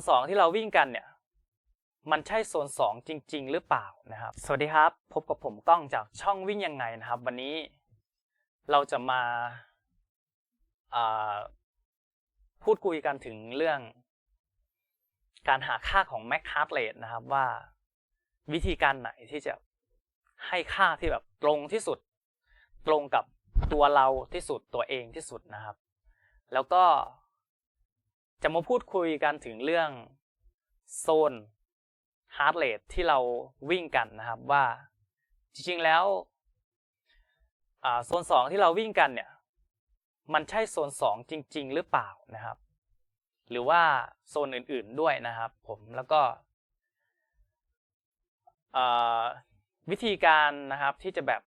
นสองที่เราวิ่งกันเนี่ย มันใช่โซนสองจริง ๆ หรือเปล่านะครับ สวัสดีครับ พบกับผมก้องจากช่องวิ่งยังไงนะครับ วันนี้เราจะมาพูดคุยกันถึงเรื่อง การหาค่าของ Mac Heart Rate นะครับว่าวิธีการไหนที่จะให้ค่าที่แบบตรงที่สุด ตรงกับตัวเราที่สุดตัวเองที่สุดนะครับ แล้วก็ จะมาพูดคุยกันถึงเรื่องโซน heart rate ที่เราวิ่งกันนะครับว่าจริงๆแล้วโซน2ที่เราวิ่งกันเนี่ยมันใช่โซน2จริง ๆ หรือเปล่านะครับ หรือว่าโซนอื่นๆด้วยนะครับผมแล้วก็วิธีการนะครับที่จะแบบ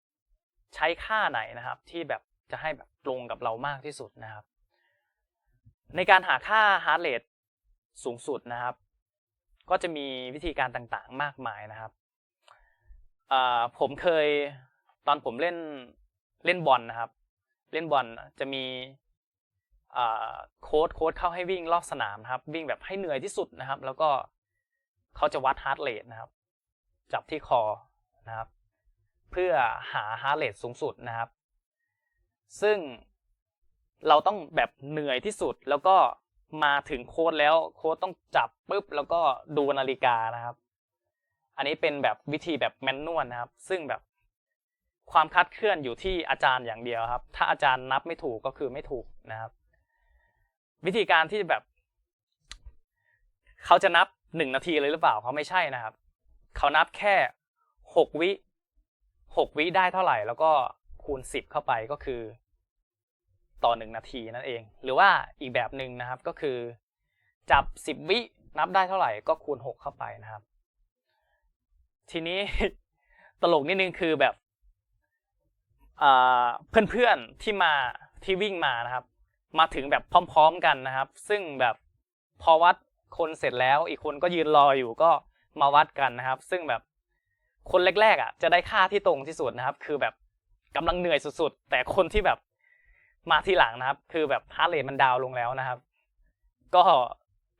ใช้ค่าไหนนะครับ ที่แบบจะให้แบบตรงกับเรามากที่สุดนะครับ ในการหาค่า heart rate สูงสุดนะครับ ก็จะมีวิธีการต่างๆ มากมายนะครับผมเคยตอนผมเล่นเล่นบอลนะครับ เล่นบอลจะมีโค้ดโค้ดเข้าให้วิ่งรอบสนามนะครับ วิ่งแบบให้เหนื่อยที่สุดนะครับ แล้วก็เขาจะวัด heart rate นะครับ จับที่คอนะครับ เพื่อหา heart rate สูงสุดนะครับ ซึ่ง เราต้องแบบเหนื่อยที่สุดแล้วก็มาถึงโค้ดแล้วโค้ดต้องจับปุ๊บแล้วก็ดูนาฬิกานะครับ อันนี้เป็นแบบวิธีแบบแมนนวลนะครับ ซึ่งแบบความคาดเคลื่อนอยู่ที่อาจารย์อย่างเดียวครับ ถ้าอาจารย์นับไม่ถูกก็คือไม่ถูกนะครับ วิธีการที่แบบ เขาจะนับหนึ่งนาทีเลยหรือเปล่าเขาไม่ใช่นะครับ เขานับแค่หกวิหกวิได้เท่าไหร่ แล้วก็คูณสิบเข้าไปก็คือ ต่อหนึ่งนาทีนั่นเอง หรือว่าอีกแบบหนึ่งนะครับก็คือ จับสิบวินับได้เท่าไหร่ก็คูณหกเข้าไปนะครับ ทีนี้ตลกนิดนึงคือแบบเพื่อนๆที่มาที่วิ่งมานะครับ มาถึงแบบพร้อม ๆกันนะครับ ซึ่งแบบพอวัดคนเสร็จแล้ว อีกคนก็ยืนรออยู่ก็มาวัดกันนะครับ ซึ่งแบบคนแรกๆอะจะได้ค่าที่ตรงที่สุดนะครับ คือแบบกำลังเหนื่อยสุดๆ แต่คนที่แบบ มาทีหลังนะครับ คือแบบฮาร์ดเรทมันดาวลงแล้วนะครับ ก็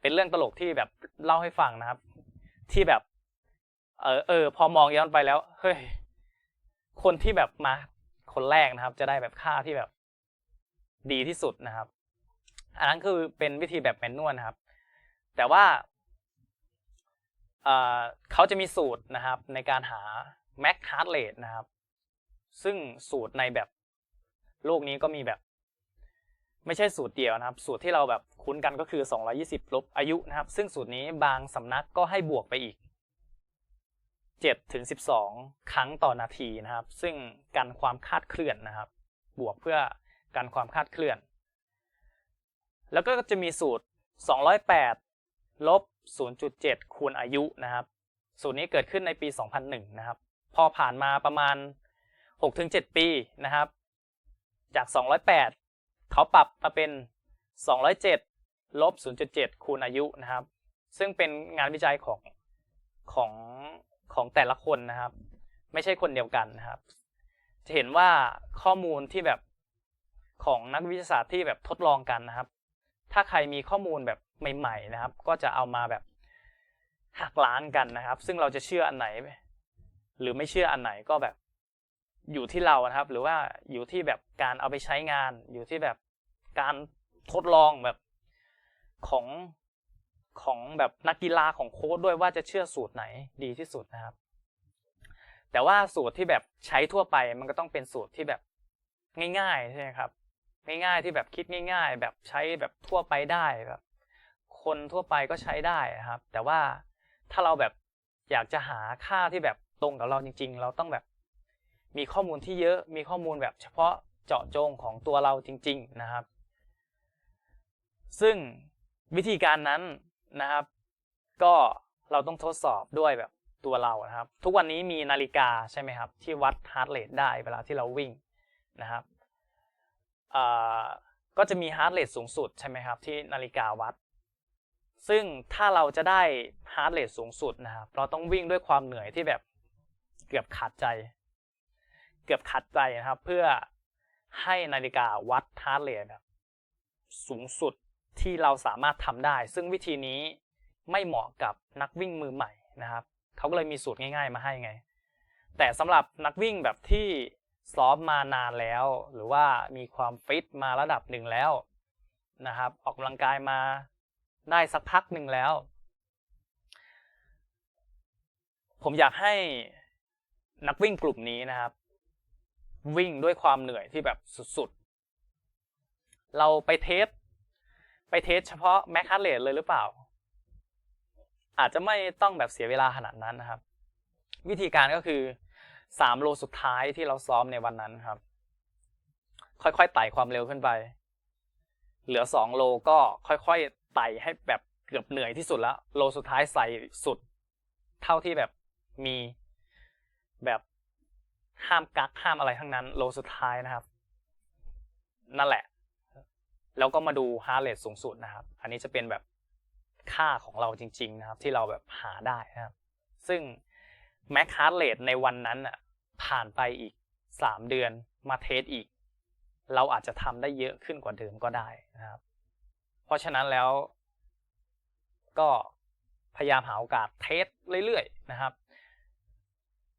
เป็นเรื่องตลกที่แบบเล่าให้ฟังนะครับ ที่แบบ เออเออ พอมองย้อนไปแล้ว เฮ้ย คนที่แบบมาคนแรกนะครับ จะได้แบบค่าที่แบบ ดีที่สุดนะครับ อันนั้นคือเป็นวิธีแบบแมนนวลนะครับ แต่ว่าเขาจะมีสูตรนะครับ ในการหา max heart rate นะครับ ซึ่งสูตรในแบบโลกนี้ก็มีแบบ ไม่ใช่สูตรเดียวนะครับ สูตรที่เราแบบคุ้นกันก็คือ 220 ลบอายุนะครับ ซึ่งสูตรนี้บางสำนักก็ให้บวกไปอีก7ถึง12 ครั้งต่อนาทีนะครับ ซึ่งกันความคาดเคลื่อนนะครับ บวกเพื่อกันความคาดเคลื่อน แล้วก็จะมีสูตร 208 ลบ 0.7 คูณอายุนะครับ สูตรนี้เกิดขึ้นในปี 2001 นะครับ พอผ่านมาประมาณ 6-7 ปีนะครับ จาก 208 เขาปรับมาเป็น 207ลบ0.7 คูณอายุนะครับ ซึ่งเป็นงานวิจัยของของของแต่ละคนนะครับ ไม่ใช่คนเดียวกันนะครับ จะเห็นว่าข้อมูลที่แบบของนักวิทยาศาสตร์ที่แบบทดลองกันนะครับ ถ้าใครมีข้อมูลแบบใหม่ๆนะครับ ก็จะเอามาแบบหักล้างกันนะครับ ซึ่งเราจะเชื่ออันไหน หรือไม่เชื่ออันไหนก็แบบ อยู่ที่เรานะครับ หรือว่าอยู่ที่แบบการเอาไปใช้งาน อยู่ที่แบบการทดลองแบบของของแบบนักกีฬาของโค้ดด้วยว่าจะเชื่อสูตรไหนดีที่สุดนะครับ แต่ว่าสูตรที่แบบใช้ทั่วไปมันก็ต้องเป็นสูตรที่แบบง่ายๆใช่ไหมครับ ง่ายๆที่แบบคิดง่าย ๆ แบบใช้แบบทั่วไปได้แบบ คนทั่วไปก็ใช้ได้นะครับ แต่ว่าถ้าเราแบบอยากจะหาค่าที่แบบตรงกับเราจริง ๆ เราต้องแบบ มีข้อมูลที่เยอะมีข้อมูลแบบเฉพาะเจาะจงของตัวเราจริง ๆนะครับ ซึ่งวิธีการนั้นนะครับ ก็เราต้องทดสอบด้วยแบบตัวเรานะครับ ทุกวันนี้มีนาฬิกาใช่ไหมครับ ที่วัดฮาร์ดเรทได้เวลาที่เราวิ่งนะครับก็จะมีฮาร์ดเรทสูงสุดใช่ไหมครับ ที่นาฬิกาวัด ซึ่งถ้าเราจะได้ฮาร์ดเรทสูงสุดนะครับ เราต้องวิ่งด้วยความเหนื่อยที่แบบเกือบขาดใจ เกือบขาดใจนะครับ เพื่อให้นาฬิกาวัดฮาร์ดเรทสูงสุดที่เราสามารถทำได้ ซึ่งวิธีนี้ไม่เหมาะกับนักวิ่งมือใหม่นะครับเขาก็เลยมีสูตรง่าย ๆ มาให้ไง แต่สำหรับนักวิ่งแบบที่ซ้อมมานานแล้ว หรือว่ามีความฟิตมาระดับหนึ่งแล้วนะครับ ออกกำลังกายมาได้สักพักหนึ่งแล้ว ผมอยากให้นักวิ่งกลุ่มนี้นะครับ วิ่งด้วยความเหนื่อยที่แบบสุดๆ เราไปเทส ไปเทสเฉพาะแมคคาเรตเลยหรือเปล่า อาจจะไม่ต้องแบบเสียเวลาขนาดนั้นนะครับ วิธีการก็คือสามโลสุดท้ายที่เราซ้อมในวันนั้นครับ ค่อยๆไต่ความเร็วขึ้นไป เหลือสองโลก็ค่อยๆไต่ให้แบบเกือบเหนื่อยที่สุดแล้ว โลสุดท้ายใส่สุด เท่าที่แบบมีแบบ ห้ามกักห้ามอะไรทั้งนั้น โลสุดท้ายนะครับ นั่นแหละ แล้วก็มาดูฮาร์เรทสูงสุดนะครับ อันนี้จะเป็นแบบค่าของเราจริง ๆ นะครับ ที่เราแบบหาได้นะครับ ซึ่งแม็กฮาร์เรทในวันนั้นอะผ่านไปอีกสามเดือนมาเทสอีก เราอาจจะทำได้เยอะขึ้นกว่าเดิมก็ได้นะครับ เพราะฉะนั้นแล้วก็พยายามหาโอกาสเทสเรื่อยๆนะครับ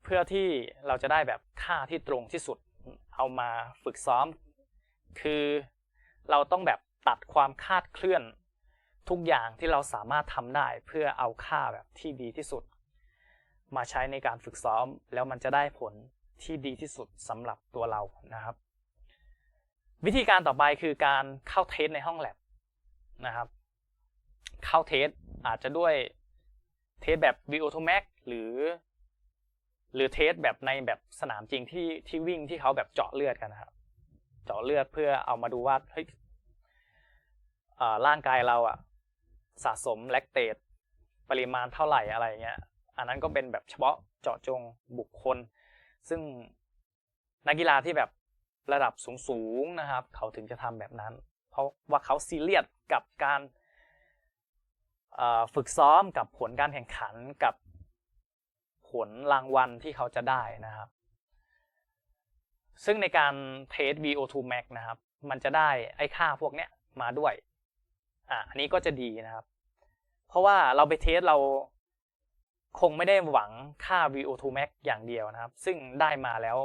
เพื่อที่เราจะได้แบบค่าที่ตรงที่สุดเอามาฝึกซ้อม คือเราต้องแบบตัดความคาดเคลื่อน ทุกอย่างที่เราสามารถทำได้เพื่อเอาค่าแบบที่ดีที่สุด มาใช้ในการฝึกซ้อม แล้วมันจะได้ผลที่ดีที่สุดสำหรับตัวเรานะครับ วิธีการต่อไปคือการเข้าเทสในห้องแลบนะครับ เข้าเทสอาจจะด้วยเทสแบบ VO2 max หรือ หรือเทสแบบในแบบสนามจริงที่ที่วิ่งที่เขาแบบเจาะเลือดกันนะครับ เจาะเลือดเพื่อเอามาดูว่าเฮ้ยร่างกายเราอะสะสมแลคเตตปริมาณเท่าไหร่อะไรเงี้ย อันนั้นก็เป็นแบบเฉพาะเจาะจงบุคคล ซึ่งนักกีฬาที่แบบระดับสูงๆนะครับ เขาถึงจะทำแบบนั้น เพราะว่าเขาซีเรียสกับการฝึกซ้อมกับผลการแข่งขันกับ ผลรางวัลที่เขาจะได้นะครับ ซึ่งในการเทส VO2 max นะครับ มันจะได้ไอ้ค่าพวกเนี้ยมาด้วยอะอันนี้ก็จะดีนะครับ เพราะว่าเราไปเทสเราคงไม่ได้หวังค่า VO2 max อย่างเดียวนะครับ ซึ่งได้มาแล้ว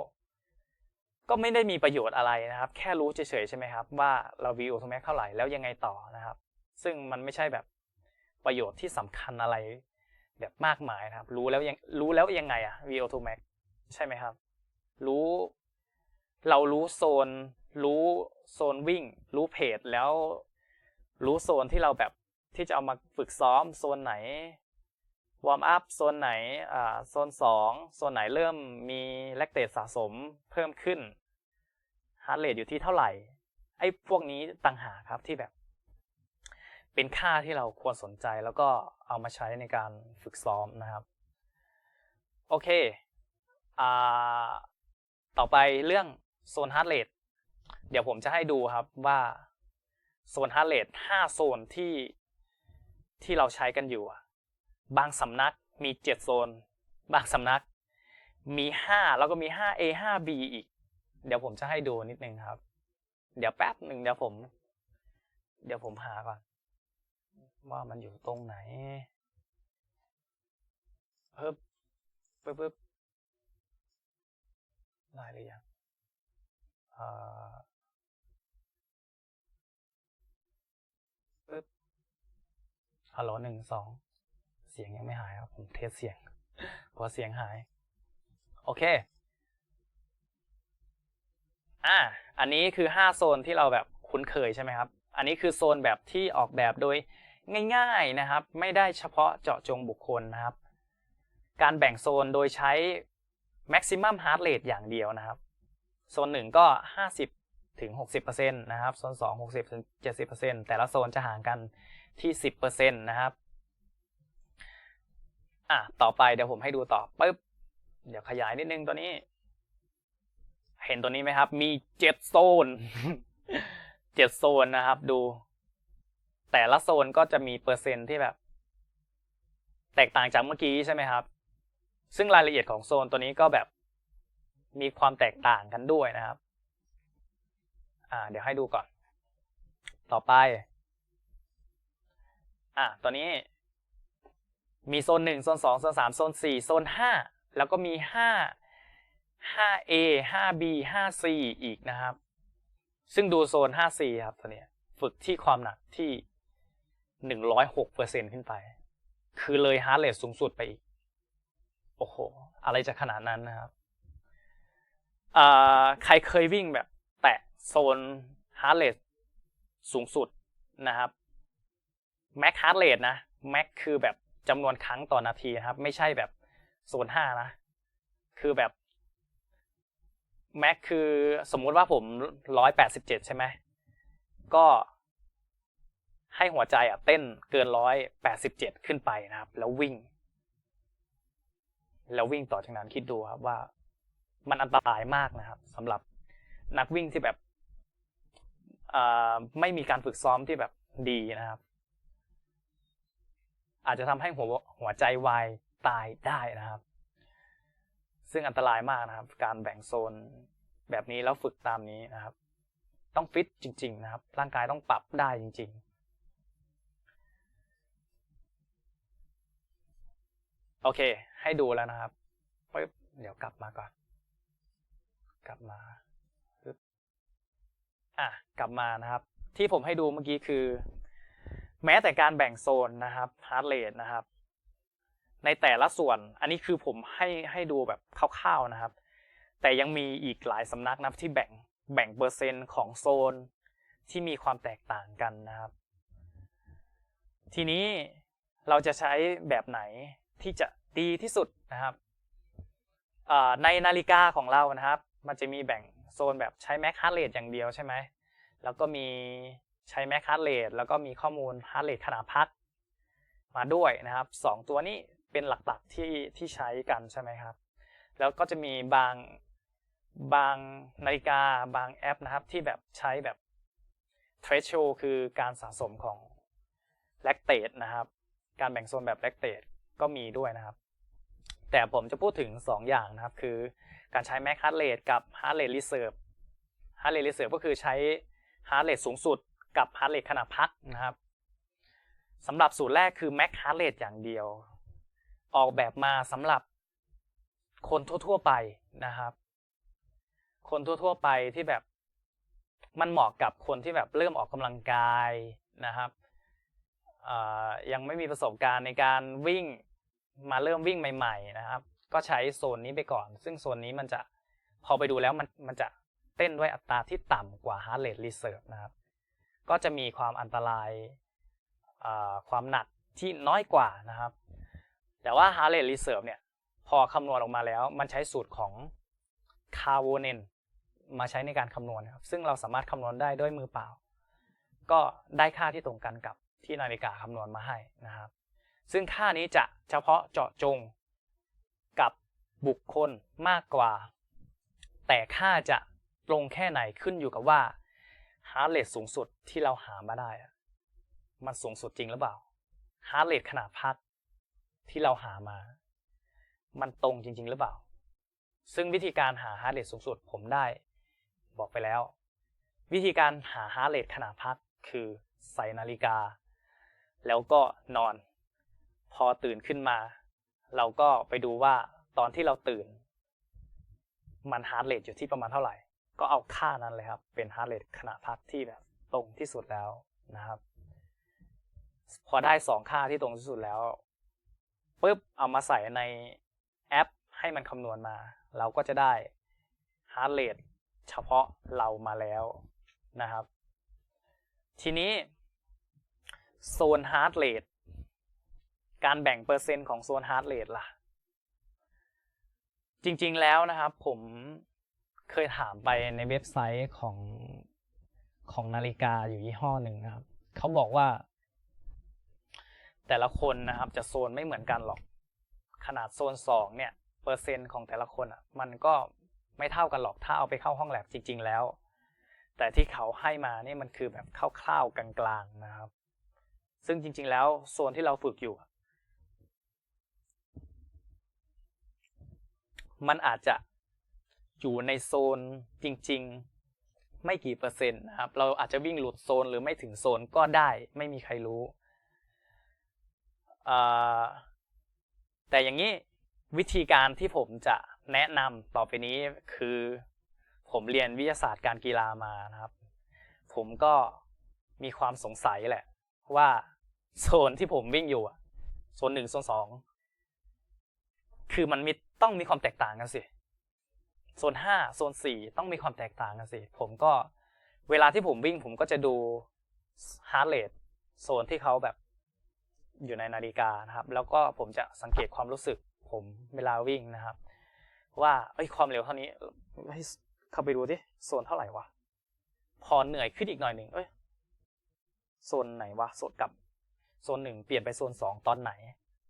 ก็ไม่ได้มีประโยชน์อะไรนะครับ แค่รู้เฉยๆใช่ไหมครับ ว่าเรา VO2 max เท่าไหร่แล้วยังไงต่อนะครับ ซึ่งมันไม่ใช่แบบประโยชน์ที่สำคัญอะไร แบบมากมายนะครับ รู้แล้วยังรู้แล้วยังไงอะ VO2 max ใช่ไหมครับ รู้ เรารู้โซน รู้โซนวิ่ง รู้เพจแล้ว รู้โซนที่เราแบบที่จะเอามาฝึกซ้อมโซนไหนวอร์มอัพโซนไหนอ่าโซนสองโซนไหนเริ่มมีแลคเตตสะสมเพิ่มขึ้นฮาร์ดเรทอยู่ที่เท่าไหร่ไอ้พวกนี้ต่างหากครับที่แบบ เป็นค่าที่เราควรสนใจแล้วก็เอามาใช้ในการฝึกซ้อมนะครับ โอเคอต่อไปเรื่องโซนฮาร์ดเรทเดี๋ยวผมจะให้ดูครับว่าโซนฮาร์ดเรท5โซนที่ที่เราใช้กันอยู่ บางสำนักมี7โซน บางสำนักมี5แล้วก็มี 5A 5B อีก เดี๋ยวผมจะให้ดูนิดนึงครับ เดี๋ยวแป๊บหนึ่งเดี๋ยวผม เดี๋ยวผมหาก่อน ว่ามันอยู่ตรงไหนเพิ่มปึ๊บปึ๊บได้หรือยังปึ๊บฮัลโหลหนึ่งสอง เสียงยังไม่หายครับ ผมเทสเสียงพอเสียงหาย โอเค อ่า อันนี้คือ5โซนที่เราแบบคุ้นเคยใช่ไหมครับ อันนี้คือโซนแบบที่ออกแบบโดย ง่ายๆนะครับ ไม่ได้เฉพาะเจาะจงบุคคลนะครับ การแบ่งโซนโดยใช้ maximum heart rate อย่างเดียวนะครับ โซน 1 ก็ 50ถึง60%นะครับ โซน 2 60ถึง70%แต่ละโซนจะห่างกันที่ 10%นะครับอะต่อไปเดี๋ยวผมให้ดูต่อปึ๊บเดี๋ยวขยายนิดนึงตัวนี้ เห็นตัวนี้ไหมครับ มี7โซน7โซนนะครับ ดู แต่ละโซนก็จะมีเปอร์เซ็นต์ที่แบบ แตกต่างจากเมื่อกี้ใช่ไหมครับ ซึ่งรายละเอียดของโซนตัวนี้ก็แบบมีความแตกต่างกันด้วยนะครับ อ่า เดี๋ยวให้ดูก่อน ต่อไป อ่าตัวนี้มีโซนหนึ่งโซนสองโซนสามโซนสี่โซนห้าแล้วก็มีห้าห้า A ห้า B ห้า C อีกนะครับ ซึ่งดูโซนห้า C ครับตัวนี้ ฝึกที่ความหนักที่ หนึ่งร้อยหกเปอร์เซ็นขึ้นไป คือเลยฮาร์ดเรทสูงสุดไปอีก โอ้โห อะไรจะขนาดนั้นนะครับใครเคยวิ่งแบบ แตะโซนฮาร์ดเรทสูงสุดนะครับแม็กฮาร์ดเรทนะแม็กคือแบบจำนวนครั้งต่อนาทีนะครับ ไม่ใช่แบบโซนห้านะ คือแบบแม็กคือสมมุติว่าผมร้อยแปดสิบเจ็ดใช่ไหมก็ ให้หัวใจอะเต้นเกินร้อยแปดสิบเจ็ดขึ้นไปนะครับ แล้ววิ่ง แล้ววิ่งต่อจากนั้นคิดดูครับว่า มันอันตรายมากนะครับสำหรับนักวิ่งที่แบบไม่มีการฝึกซ้อมที่แบบดีนะครับ อาจจะทำให้หัวหัวใจวายตายได้นะครับ ซึ่งอันตรายมากนะครับ การแบ่งโซนแบบนี้แล้วฝึกตามนี้นะครับ ต้องฟิตจริง ๆ นะครับ ร่างกายต้องปรับได้จริง ๆ โอเค ให้ดูแล้วนะครับปึ๊บเดี๋ยวกลับมาก่อน กลับมาปึ๊บอะกลับมานะครับ ที่ผมให้ดูเมื่อกี้คือ แม้แต่การแบ่งโซนนะครับฮาร์ดเรทนะครับ ในแต่ละส่วน อันนี้คือผมให้ให้ดูแบบคร่าวๆนะครับ แต่ยังมีอีกหลายสำนักนะที่แบ่งแบ่งเปอร์เซ็นต์ของโซนที่มีความแตกต่างกันนะครับ ทีนี้เราจะใช้แบบไหน ที่จะดีที่สุดนะครับในนาฬิกาของเรานะครับ มันจะมีแบ่งโซนแบบใช้แม็กฮาร์ดเรทอย่างเดียวใช่ไหมแล้วก็มีใช้แม็กฮาร์ดเรทแล้วก็มีข้อมูลฮาร์ดเรทขนาดพักมาด้วยนะครับสองตัวนี้เป็นหลักๆที่ที่ใช้กันใช่ไหมครับ แล้วก็จะมีบางบางนาฬิกาบางแอปนะครับ ที่แบบใช้แบบ threshold คือการสะสมของ lactate นะครับ การแบ่งโซนแบบ lactate ก็มีด้วยนะครับ แต่ผมจะพูดถึง 2 อย่างนะครับ คือการใช้ max heart rate กับ heart rate reserve heart rate reserve ก็คือใช้ heart rate สูงสุดกับ heart rate ขณะพักนะครับสำหรับสูตรแรกคือ max heart rate อย่างเดียว ออกแบบมาสำหรับคนทั่ว ๆ ไปนะครับ คนทั่ว ๆ ไปที่แบบมันเหมาะกับคนที่แบบเริ่มออกกำลังกายนะครับยังไม่มีประสบการณ์ในการวิ่ง มาเริ่มวิ่งใหม่ๆนะครับ ก็ใช้โซนนี้ไปก่อน ซึ่งโซนนี้มันจะพอไปดูแล้วมันมันจะเต้นด้วยอัตราที่ต่ำกว่า heart rate reserve นะครับ ก็จะมีความอันตรายความหนักที่น้อยกว่านะครับ แต่ว่า heart rate reserve เนี่ยพอคำนวณออกมาแล้ว มันใช้สูตรของ c a r v o n e n มาใช้ในการคำนวณครับ ซึ่งเราสามารถคำนวณได้ด้วยมือเปล่า ก็ได้ค่าที่ตรงกันกับที่นาฬิกาคำนวณมาให้นะครับ ซึ่งค่านี้จะเฉพาะเจาะจง กับบุคคลมากกว่า แต่ค่าจะตรงแค่ไหนขึ้นอยู่กับว่าฮาร์ดเรทสูงสุดที่เราหามาได้ มันสูงสุดจริงหรือเปล่าฮาร์ดเรทขนาดพักที่เราหามา มันตรงจริง ๆ หรือเปล่า ซึ่งวิธีการหาฮาร์ดเรทสูงสุดผมได้ บอกไปแล้ว วิธีการหาฮาร์ดเรทขนาดพักคือใส่นาฬิกา แล้วก็นอน อตื่นขึ้นมา เราก็ไปดูว่าตอนที่เราตื่น มันฮาร์ดเรทอยู่ที่ประมาณเท่าไหร่ ก็เอาค่านั้นเลยครับ เป็นฮาร์ดเรทขณะพักที่แบบตรงที่สุดแล้วนะครับ พอได้สองค่าที่ตรงที่สุดแล้วปุ๊บเอามาใส่ในแอปให้มันคำนวณมา เราก็จะได้ฮาร์ดเรทเฉพาะเรามาแล้วนะครับ ทีนี้โซนฮาร์ดเรท การแบ่งเปอร์เซ็นต์ของโซนฮาร์ดเรทล่ะ จริงๆแล้วนะครับ ผมเคยถามไปในเว็บไซต์ของของนาฬิกาอยู่ยี่ห้อหนึ่งนะครับ เขาบอกว่า แต่ละคนนะครับจะโซนไม่เหมือนกันหรอก ขนาดโซนสองเนี่ยเปอร์เซ็นต์ของแต่ละคนอะ มันก็ไม่เท่ากันหรอกถ้าเอาไปเข้าห้องแลบจริง ๆ แล้ว แต่ที่เขาให้มานี่มันคือแบบคร่าวๆกลางๆนะครับ ซึ่งจริง ๆ แล้วโซนที่เราฝึกอยู่ มันอาจจะอยู่ในโซนจริง ๆ ไม่กี่เปอร์เซ็นต์นะครับ เราอาจจะวิ่งหลุดโซนหรือไม่ถึงโซนก็ได้ไม่มีใครรู้ แต่อย่างนี้วิธีการที่ผมจะแนะนำต่อไปนี้คือ ผมเรียนวิทยาศาสตร์การกีฬามานะครับ ผมก็มีความสงสัยแหละ ว่าโซนที่ผมวิ่งอยู่โซนหนึ่งโซนสอง คือมันมีต้องมีความแตกต่างกันสิโซนห้าโซนสี่ต้องมีความแตกต่างกันสิผมก็เวลาที่ผมวิ่งผมก็จะดูฮาร์ดเรทโซนที่เขาแบบอยู่ในนาฬิกานะครับ แล้วก็ผมจะสังเกตความรู้สึก ผมเวลาวิ่งนะครับ ว่าเอ้ยความเร็วเท่านี้ให้เข้าไปดูดิโซนเท่าไหร่วะพอเหนื่อยขึ้นอีกหน่อยหนึ่งเอ้ยโซนไหนวะโซนกับโซนหนึ่งเปลี่ยนไปโซนสองตอนไหน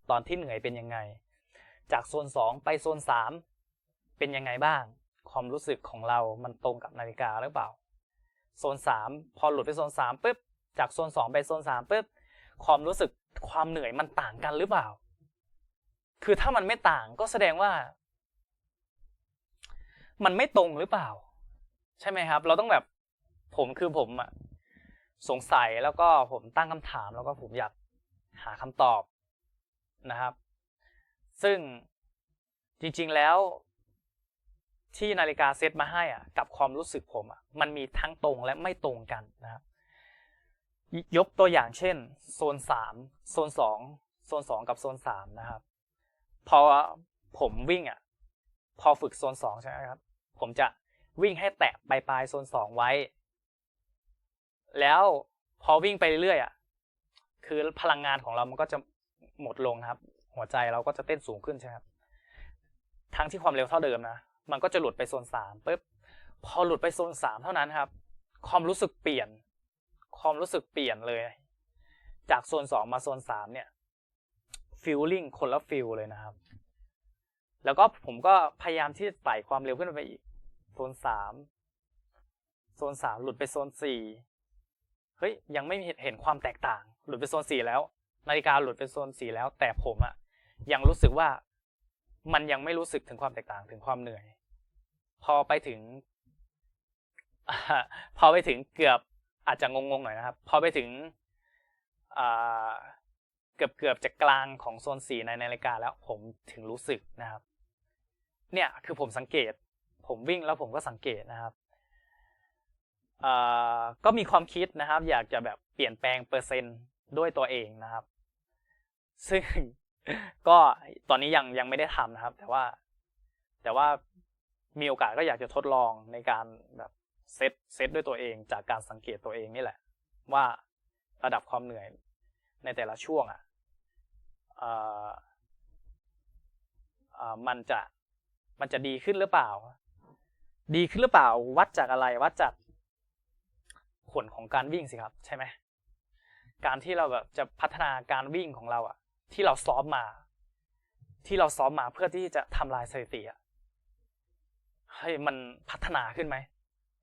ตอนที่เหนื่อยเป็นยังไง จากโซนสองไปโซนสามเป็นยังไงบ้าง ความรู้สึกของเรามันตรงกับนาฬิกาหรือเปล่า โซนสามพอหลุดไปโซนสามปุ๊บจากโซนสองไปโซนสามปุ๊บความรู้สึกความเหนื่อยมันต่างกันหรือเปล่า คือถ้ามันไม่ต่างก็แสดงว่า มันไม่ตรงหรือเปล่า ใช่ไหมครับ เราต้องแบบผมคือผมอะสงสัยแล้วก็ผมตั้งคำถามแล้วก็ผมอยากหาคำตอบนะครับ ซึ่งจริงๆแล้วที่นาฬิกาเซตมาให้อะกับความรู้สึกผมอะมันมีทั้งตรงและไม่ตรงกันนะครับยกตัวอย่างเช่น โซนสามโซนสองโซนสองกับโซนสามนะครับ พอผมวิ่งอะพอฝึกโซนสองใช่ไหมครับ ผมจะวิ่งให้แตะปลายปลายโซนสองไว้ แล้วพอวิ่งไปเรื่อยอะคือพลังงานของเรามันก็จะหมดลงครับ หัวใจเราก็จะเต้นสูงขึ้นใช่ไหมครับ ทั้งที่ความเร็วเท่าเดิมนะ มันก็จะหลุดไปโซนสามปุ๊บ พอหลุดไปโซนสามเท่านั้นครับ ความรู้สึกเปลี่ยน ความรู้สึกเปลี่ยนเลย จากโซนสองมาโซนสามเนี่ยฟิลลิ่งคนละฟิลเลยนะครับ แล้วก็ผมก็พยายามที่จะไต่ความเร็วขึ้นไปอีก โซนสามโซนสามหลุดไปโซนสี่เฮ้ยยังไม่เห็นความแตกต่าง หลุดไปโซนสี่แล้ว นาฬิกาหลุดไปโซนสีแล้ว แต่ผมอะยังรู้สึกว่ามันยังไม่รู้สึกถึงความแตกต่างถึงความเหนื่อย พอไปถึง พอไปถึงเกือบอาจจะงงๆหน่อยนะครับ พอไปถึงเกือบเกือบจะกลางของโซนสีในนาฬิกาแล้วผมถึงรู้สึกนะครับ เนี่ยคือผมสังเกต ผมวิ่งแล้วผมก็สังเกตนะครับก็มีความคิดนะครับ อยากจะแบบเปลี่ยนแปลงเปอร์เซ็นต์ ด้วยตัวเองนะครับ ซึ่งก็ตอนนี้ยังยังไม่ได้ทำนะครับ แต่ว่า แต่ว่ามีโอกาสก็อยากจะทดลองในการแบบเซตเซตด้วยตัวเองจากการสังเกตตัวเองนี่แหละ ว่าระดับความเหนื่อยในแต่ละช่วงอะมันจะมันจะดีขึ้นหรือเปล่า ดีขึ้นหรือเปล่า วัดจากอะไรวัดจากผลของการวิ่งสิครับ ใช่ไหม การที่เราแบบจะพัฒนาการวิ่งของเราอะที่เราซ้อมมา ที่เราซ้อมมาเพื่อที่จะทำลายสถิติอะให้มันพัฒนาขึ้นไหม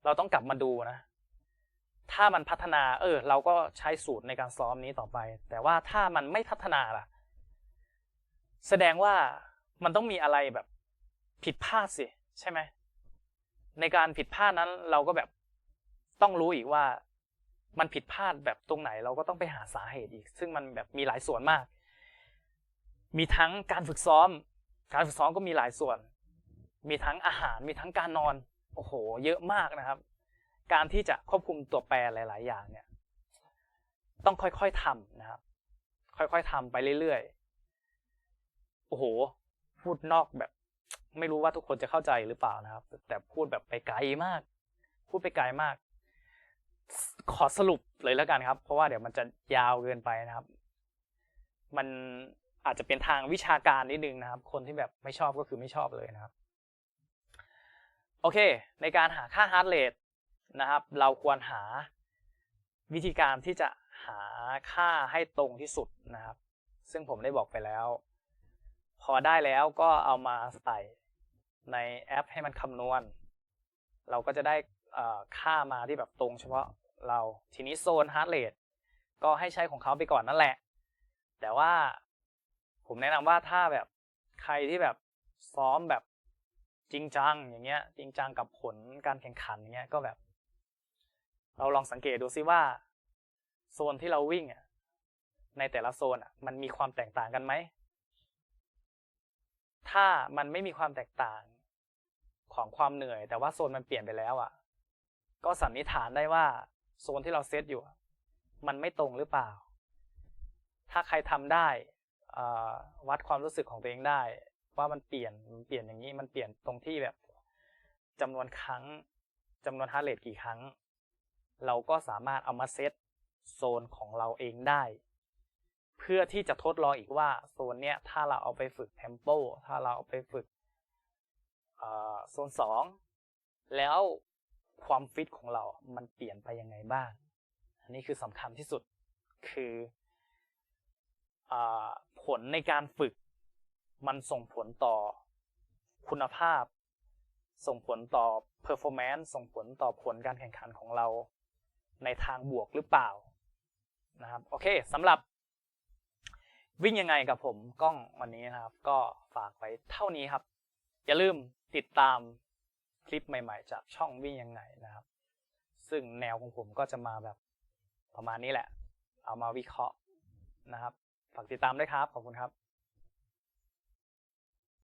เราต้องกลับมาดูนะ ถ้ามันพัฒนา เออ เราก็ใช้สูตรในการซ้อมนี้ต่อไป แต่ว่าถ้ามันไม่พัฒนาล่ะ แสดงว่ามันต้องมีอะไรแบบผิดพลาดสิ ใช่ไหม ในการผิดพลาดนั้นเราก็แบบต้องรู้อีกว่า มันผิดพลาดแบบตรงไหนเราก็ต้องไปหาสาเหตุอีก ซึ่งมันแบบมีหลายส่วนมาก มีทั้งการฝึกซ้อม การฝึกซ้อมก็มีหลายส่วน มีทั้งอาหารมีทั้งการนอนโอ้โห เยอะมากนะครับ การที่จะควบคุมตัวแปรหลาย ๆ อย่างเนี่ยต้องค่อยๆทำนะครับ ค่อยๆทำไปเรื่อยๆโอ้โห พูดนอกแบบ ไม่รู้ว่าทุกคนจะเข้าใจหรือเปล่านะครับ แต่พูดแบบไปไกลมาก พูดไปไกลมาก ขอสรุปเลยแล้วกันครับ เพราะว่าเดี๋ยวมันจะยาวเกินไปนะครับ มันอาจจะเป็นทางวิชาการนิดนึงนะครับ คนที่แบบไม่ชอบก็คือไม่ชอบเลยนะครับ โอเค ในการหาค่าฮาร์ดเรทนะครับ เราควรหาวิธีการที่จะหาค่าให้ตรงที่สุดนะครับ ซึ่งผมได้บอกไปแล้ว พอได้แล้วก็เอามาใส่ในแอปให้มันคำนวณ เราก็จะได้ ค่ามาที่แบบตรงเฉพาะเราทีนี้โซนฮาร์ดเรทก็ให้ใช้ของเขาไปก่อนนั่นแหละ แต่ว่าผมแนะนำว่าถ้าแบบใครที่แบบซ้อมแบบจริงจังอย่างเงี้ย จริงจังกับผลการแข่งขันอย่างเงี้ยก็แบบ เราลองสังเกตดูซิว่า โซนที่เราวิ่งอะในแต่ละโซนอะมันมีความแตกต่างกันไหม ถ้ามันไม่มีความแตกต่างของความเหนื่อย แต่ว่าโซนมันเปลี่ยนไปแล้วอะ ก็สันนิษฐานได้ว่าโซนที่เราเซตอยู่ มันไม่ตรงหรือเปล่า ถ้าใครทำได้วัดความรู้สึกของตัวเองได้ ว่ามันเปลี่ยนมันเปลี่ยนอย่างนี้มันเปลี่ยนตรงที่แบบจำนวนครั้งจำนวนฮาร์เรทกี่ครั้ง เราก็สามารถเอามาเซตโซนของเราเองได้ เพื่อที่จะทดลองอีกว่าโซนเนี้ยถ้าเราเอาไปฝึกเทมโปถ้าเราเอาไปฝึกโซนสองแล้ว ความฟิตของเรา มันเปลี่ยนไปยังไงบ้าง อันนี้คือสำคัญที่สุด คืออผลในการฝึก มันส่งผลต่อคุณภาพ ส่งผลต่อ performance ส่งผลต่อผลการแข่งขันของเรา ในทางบวกหรือเปล่า นะครับ โอเคสำหรับวิ่งยังไงกับผมกล้องวันนี้นะครับ ก็ฝากไว้เท่านี้ครับ อย่าลืมติดตาม คลิปใหม่ๆ จากช่องวิ่งยังไงนะครับ ซึ่งแนวของผมก็จะมาแบบประมาณนี้แหละ เอามาวิเคราะห์นะครับ ฝากติดตามด้วยครับ ขอบคุณครับ